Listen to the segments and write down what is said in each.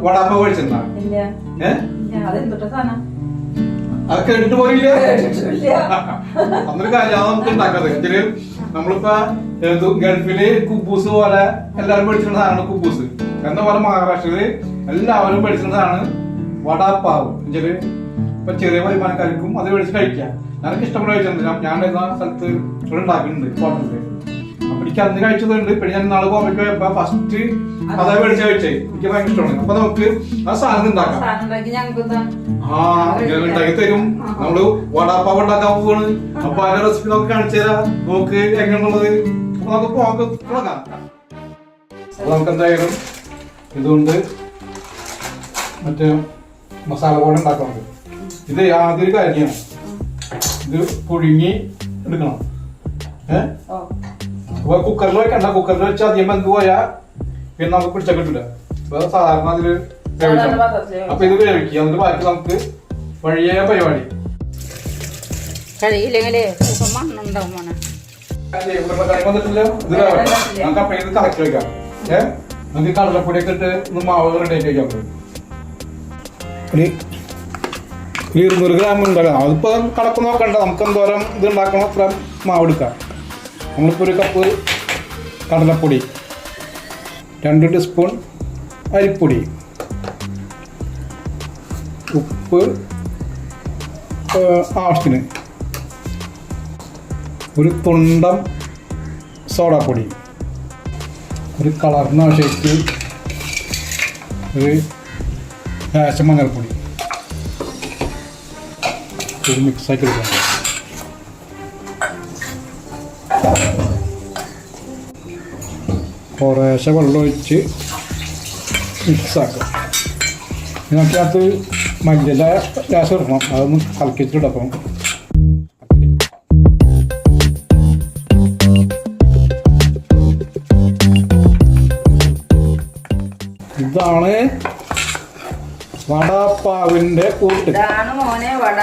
വടാപ്പ പോയില്ലേ. അന്നൊരു കാര്യം അത് നമുക്ക് ഉണ്ടാക്കാതെ. ഇതിൽ നമ്മളിപ്പോ ഗൾഫിലെ കുബൂസ് പോലെ എല്ലാവരും പഠിച്ചിരുന്ന സാധനമാണ് കുബൂസ്. എന്ന പോലെ മഹാരാഷ്ട്രയിൽ എല്ലാവരും പഠിച്ചിരുന്നതാണ് വടാപ്പാവ്. എന്നുവെച്ചാൽ ഇപ്പൊ ചെറിയ വരുമാനക്കാർക്കും അത് മേടിച്ച് കഴിക്കാം. ഞാനൊക്കെ ഇഷ്ടപ്പെട്ട് കഴിച്ചിട്ടുണ്ട് ഞാൻ- ഞാൻ സ്ഥലത്ത് ഇവിടെ ഉണ്ടാക്കുന്നുണ്ട് ഹോട്ടലിൽ. എനിക്ക് അന്ന് കഴിച്ചതുണ്ട്. പിന്നെ ഞാൻ നാളെ പോകാൻ പോയപ്പോ ഫസ്റ്റ് അതാ വെളിച്ച കഴിച്ചേ. എനിക്ക് ഭയങ്കര ഇഷ്ടമാണ്. അപ്പൊ നമുക്ക് ആ സാധനം ഉണ്ടാക്കാം. ആ ഉണ്ടാക്കി തരും. നമ്മൾ വടാപ്പാവ് ഉണ്ടാക്കാൻ പോവാണ്. അപ്പൊ അതിന്റെ റെസിപ്പി നമുക്ക് കാണിച്ചു തരാം. നോക്ക് എങ്ങനെയുള്ളത്. അപ്പൊ നമുക്ക് പോകാം. നമുക്ക് എന്തായാലും ഇതുകൊണ്ട് മറ്റേ മസാല പോലെ ഉണ്ടാക്കണം ഇത് യാതൊരു കാര്യമാണ് ഇത് പുഴുങ്ങി എടുക്കണം. ഏഹ് കുക്കറിൽ വെക്കണ്ട കുക്കറിൽ വെച്ച് അധികം വെന്ത് പോയാ പിന്നെ നമുക്ക് പിടിച്ചാൽ കിട്ടില്ല വേറെ സാധാരണ അതിൽ അപ്പൊ ഇത് വേവിക്കുക. എന്നിട്ട് ബാക്കി നമുക്ക് വഴിയ പരിപാടി. കഴിയില്ലെങ്കിലേ ചിലപ്പോൾ മണ്ണുണ്ടാവും മോനെ. അല്ലേ, ഉരുളക്കിഴങ്ങ് വന്നിട്ടില്ല? ഇത് വേവട്ടെ. നമുക്ക് അപ്പൊ ഇത് കറക്റ്റ് വെക്കാം. ഏ? നമുക്ക് കടലപ്പൊടിയൊക്കെ ഇട്ട് ഒന്ന് മാവ് റെഡി ആക്കി വെക്കാം. ഇരുന്നൂറ് ഗ്രാം ഉണ്ടാക്കാം അതിപ്പോ കണക്ക് നോക്കണ്ട നമുക്ക് എന്തോരം ഇത് ഉണ്ടാക്കണം അത്ര മാവ് എടുക്കാം. നമ്മളിപ്പോ ഒരു കപ്പ് കടലപ്പൊടി രണ്ട് ടീസ്പൂൺ അരിപ്പൊടി ഉപ്പ് ആവശ്യത്തിന് ഒരു തുണ്ടം സോഡാപ്പൊടി ഒരു കളറിന് ആവശ്യമായിട്ട് ഒരു ലേശം മഞ്ഞൾപ്പൊടി. മിക്സ് മിക്സാക്കി എടുക്കാം. കുറേശ്ശെ വെള്ളം ഒഴിച്ച് മിക്സാക്കുക ഇതിനകത്ത് മഞ്ഞള ഗ്യാസ് ഇടണം അതൊന്ന് കലക്കിച്ചിടപ്പം ഇതാണ് വടാപ്പാവിന്റെ കൂട്ട് വട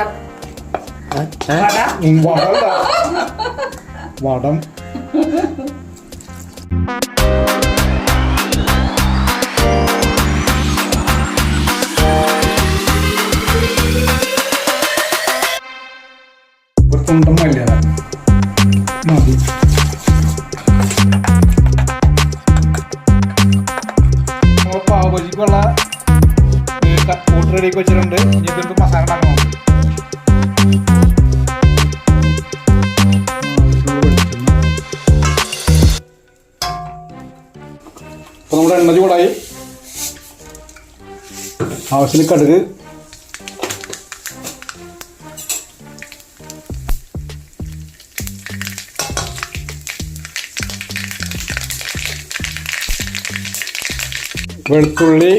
വട. കൂട്ട് റെഡിയാക്കി വെച്ചിട്ടുണ്ട്. എണ്ണ ചൂടായി ആവശ്യത്തിന് കടുക്. വെളുത്തുള്ളി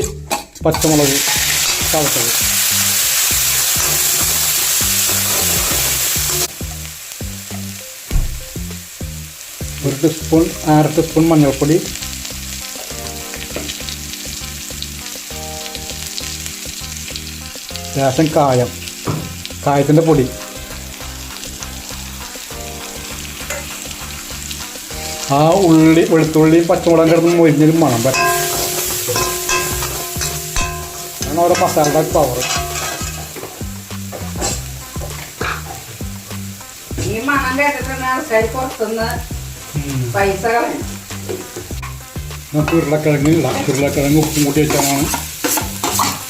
പച്ചമുളക് ചതച്ചത് ഒരു ടീസ്പൂൺ അര ടീസ്പൂൺ മഞ്ഞൾപ്പൊടി. ലേശം കായം. കായത്തിന്റെ പൊടി. ആ ഉള്ളി വെളുത്തുള്ളിയും പച്ചമുളകും കിടന്ന് മൊരിഞ്ഞൊരു മണം പറ്റും അതാണ് ഓരോ മസാലയുടെ പവർ ഈ മണം കേട്ടിട്ടാണ് ആൾക്കാർ പുറത്തുനിന്ന് പൈസ കളയും നമുക്ക് ഉരുളക്കിഴങ്ങ് ഇടാം. ഉരുളക്കിഴങ്ങ് ഉപ്പും കൂട്ടി വെച്ചാണ്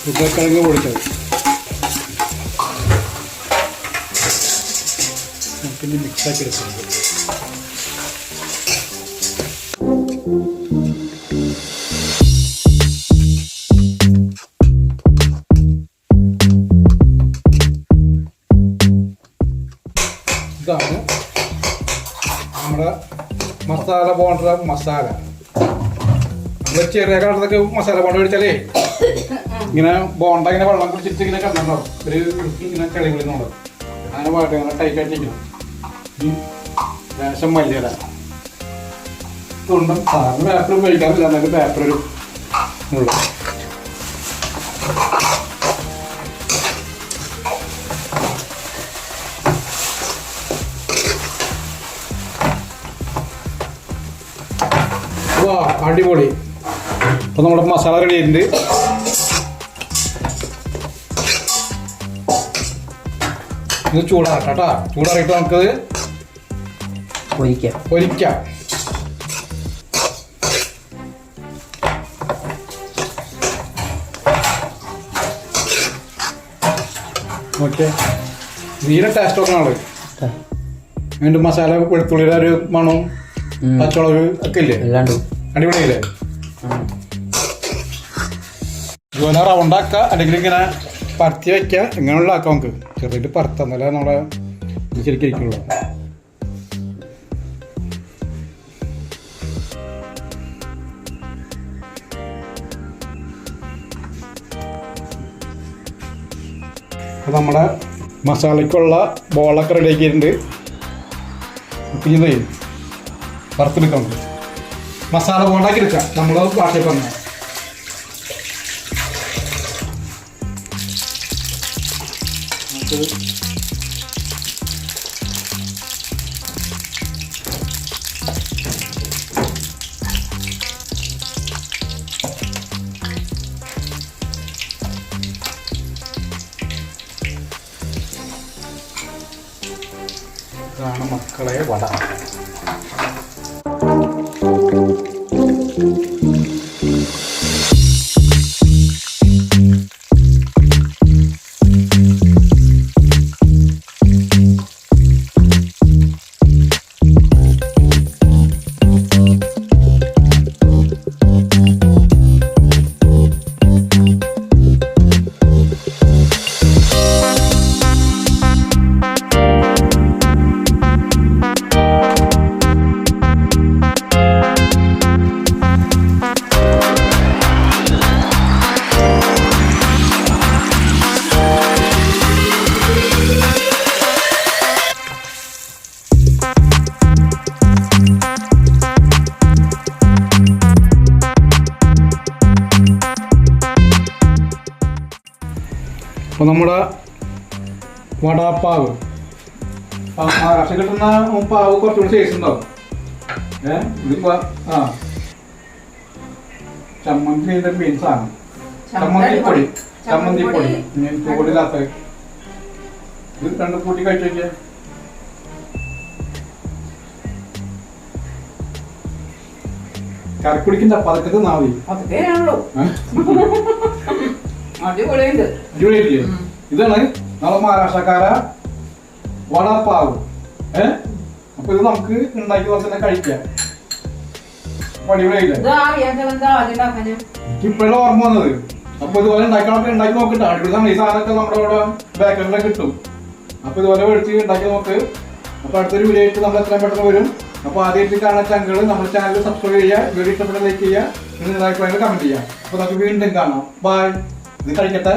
ഉരുളക്കിഴങ്ങ് പൊടിച്ചത്. നമുക്കിനി മിക്സാക്കി എടുക്കുന്നത് ഇതാണ് നമ്മുടെ മസാല പോണ്ട മസാല. ചെറിയ കാലത്തൊക്കെ മസാല ബോണ്ട മേടിച്ചാലേ ഇങ്ങനെ ബോണ്ട ഇങ്ങനെ വെള്ളം കുടിച്ചിട്ട് ഇങ്ങനെ കിടന്നുണ്ടാവും. ഒരു ഇങ്ങനെ കളി വിളിക്കുന്നുണ്ടാവും അങ്ങനെ പാട്ട് ഇങ്ങനെ ടൈറ്റ് ആയിട്ടിരിക്കണം ഈ ശേഷം മല്ലിയില ഇതുണ്ടും സാറിന് പേപ്പർ ഉപയോഗിക്കാറില്ല. എന്നാലും പേപ്പർ ഒരു അടിപൊളി. അപ്പൊ നമ്മുടെ മസാല റെഡി ആയിട്ടുണ്ട്. ഇത് ചൂടാറട്ടെ കേട്ടോ. ചൂടാറിയിട്ട് നമുക്കത് ഓക്കെ. ടേസ്റ്റ് ഒക്കെ ആണ് അതിന്റെ മസാല വെളുത്തുള്ളിയുടെ ഒരു മണവും. പച്ചമുളക് ഒക്കെ ഇല്ലേ? അല്ലാണ്ട് അടിപൊളിയില്ലേ? ഇതുപോലെ റൗണ്ടാക്കുക അല്ലെങ്കിൽ ഇങ്ങനെ പരത്തി വെക്കുക. ഇങ്ങനെയുള്ള ആക്കാം നമുക്ക്. ചെറുതായിട്ട് പരത്താം എന്നാലേ നമ്മുടെ ശരിക്കും ഇരിക്കുള്ളൂ. അപ്പോൾ നമ്മുടെ മസാലയ്ക്കുള്ള ബോളൊക്കെ റെഡി ആക്കിയിട്ടുണ്ട്. ഇത് വറുത്തെടുക്കാം മസാല ബോണ്ടാക്കി എടുക്കാം നമ്മൾ ഭാഷയിൽ പറഞ്ഞ ഇതാണ് മക്കളെ വട നമ്മുടെ വടാപ്പാവ്. മഹാരാഷ്ട്ര കിട്ടുന്ന പാവ് കുറച്ചുകൂടി സൈസ് ഉണ്ടാവും. ഏ ഇതിപ്പോ ആ. ചമ്മന്തി മെയിൻ സാധനം ചമ്മന്തിപ്പൊടി ചമ്മന്തിപ്പൊടി ഇനി പൊടിയില്ലാത്ത ഇത് രണ്ട് കൂട്ടി കഴിച്ചു നോക്കിയേ. കറക്കുടിക്കുന്ന പതക്കത്ത് നാവി അടിപൊളിയുണ്ട് അടിപൊളിയില്ലേ. ഇതാണ് നമ്മളെ മഹാരാഷ്ട്രക്കാര വടപ്പാവ്. ഏ? അപ്പൊ ഇത് നമുക്ക് ഉണ്ടാക്കി തന്നെ കഴിക്കാം. അടിപൊളിയായില്ലേ? ഇത് അറിയാത്ത എന്താ ആദ്യം ഉണ്ടാക്കാന്? ഇപ്പോഴും ഓർമ്മ വന്നത്. അപ്പൊ ഇതുപോലെ ഉണ്ടാക്കണമൊക്കെ ഉണ്ടാക്കി നോക്കട്ടെ. അടിപൊളി ഈ സാധനമൊക്കെ നമ്മുടെ അവിടെ ബേക്കറിലൊക്കെ കിട്ടും. അപ്പൊ ഇതുപോലെ മേടിച്ച് ഉണ്ടാക്കി നോക്ക് അപ്പൊ അടുത്തൊരു വീഡിയോ ആയിട്ട് നമ്മൾ എത്രയും പെട്ടെന്ന് വരും. അപ്പൊ ആദ്യമായിട്ട് കാണാൻ ചങ്കൾ നമ്മുടെ ചാനൽ സബ്സ്ക്രൈബ് ചെയ്യുക. വീഡിയോ ഇഷ്ടപ്പെട്ട ലൈക്ക് ചെയ്യുക. നിങ്ങളുടെ അഭിപ്രായങ്ങൾ കമന്റ് ചെയ്യുക. അപ്പൊ നമുക്ക് വീണ്ടും കാണാം. ബൈ ഇത് കഴിക്കട്ടെ